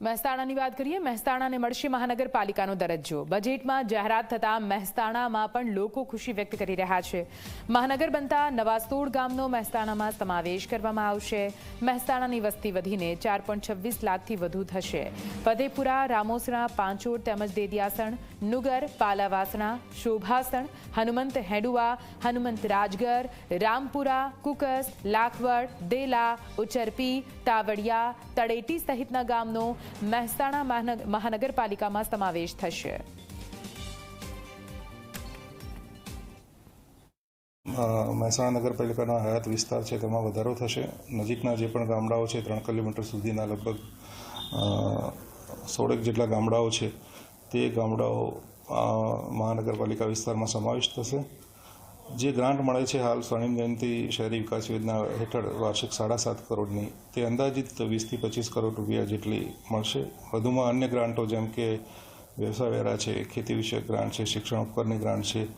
મહેસાણાની વાત કરીએ, મહેસાણાને મળશે મહાનગરપાલિકાનો દરજ્જો. બજેટમાં જાહેરાત થતાં મહેસાણામાં પણ લોકો ખુશી વ્યક્ત કરી રહ્યા છે. મહાનગર બનતા નવાસોડ ગામનો મહેસાણામાં સમાવેશ કરવામાં આવશે. મહેસાણાની વસ્તી વધીને ચાર પોઈન્ટ છવ્વીસ લાખથી વધુ થશે. ફતેપુરા રામોસણા પાંચોડ તેમજ દેદિયાસણ, નુગર, પાલાવાસણા, શોભાસણ, હનુમંત હેડુઆ હનુમંત રાજગર, રામપુરા, કુકસ, લાખવડ, દેલા, ઉચરપી, તાવડિયા, તળેટી સહિતના ગામનો મહેસાણા મહાનગ- મહાનગરપાલિકામાં સમાવેશ થશે. મહેસાણા નગરપાલિકાના હયાત વિસ્તાર છે તેમાં વધારો થશે. નજીકના જે પણ ગામડાઓ છે, ત્રણ કિલોમીટર સુધીના લગભગ સોળેક જેટલા ગામડાઓ છે, તે ગામડાઓ મહાનગરપાલિકા વિસ્તારમાં સમાવિષ્ટ થશે. જે ગ્રાન્ટ મળે છે હાલ સ્વર્ણિમ જયંતિ શહેરી વિકાસ યોજના હેઠળ વાર્ષિક સાડા સાત કરોડની, તે અંદાજિત વીસથી પચીસ કરોડ રૂપિયા જેટલી મળશે. વધુમાં અન્ય ગ્રાન્ટો જેમ કે વ્યવસાય વેરા છે, ખેતી વિષયક ગ્રાન્ટ છે, શિક્ષણ ઉપકરની ગ્રાન્ટ છે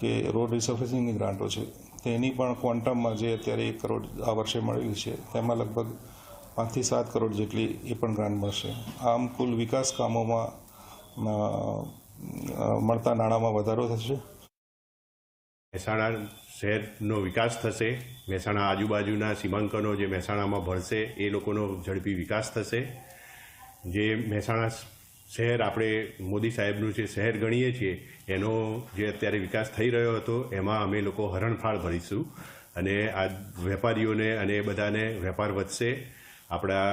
કે રોડ રિસર્ફેસિંગની ગ્રાન્ટો છે. તેની પણ ક્વોન્ટમમાં જે અત્યારે એક કરોડ આ વર્ષે મળેલી છે, તેમાં લગભગ પાંચથી સાત કરોડ જેટલી એ પણ ગ્રાન્ટ મળશે. આમ કુલ વિકાસ કામોમાં મળતા નાણાંમાં વધારો થશે. મહેસાણા શહેરનો વિકાસ થશે, મહેસાણા આજુબાજુના સીમાંકનો જે મહેસાણામાં ભળશે, એ લોકોનો ઝડપી વિકાસ થશે. જે મહેસાણા શહેર આપણે મોદી સાહેબનું જે શહેર ગણીએ છીએ, એનો જે અત્યારે વિકાસ થઈ રહ્યો હતો, એમાં અમે લોકો હરણફાળ ભરીશું અને આ વેપારીઓને અને બધાને વેપાર વધશે. આપણા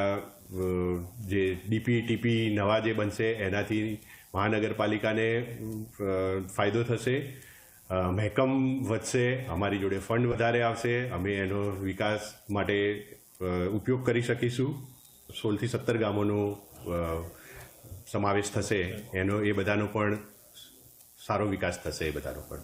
જે ડીપી ટીપી નવા જે બનશે, એનાથી મહાનગરપાલિકાને ફાયદો થશે. મહેકમ વધશે, અમારી જોડે ફંડ વધારે આવશે, અમે એનો વિકાસ માટે ઉપયોગ કરી શકીશું. સોળથી સત્તર ગામોનો સમાવેશ થશે. એનો, એ બધાનો પણ સારો વિકાસ થશે એ બધાનો પણ.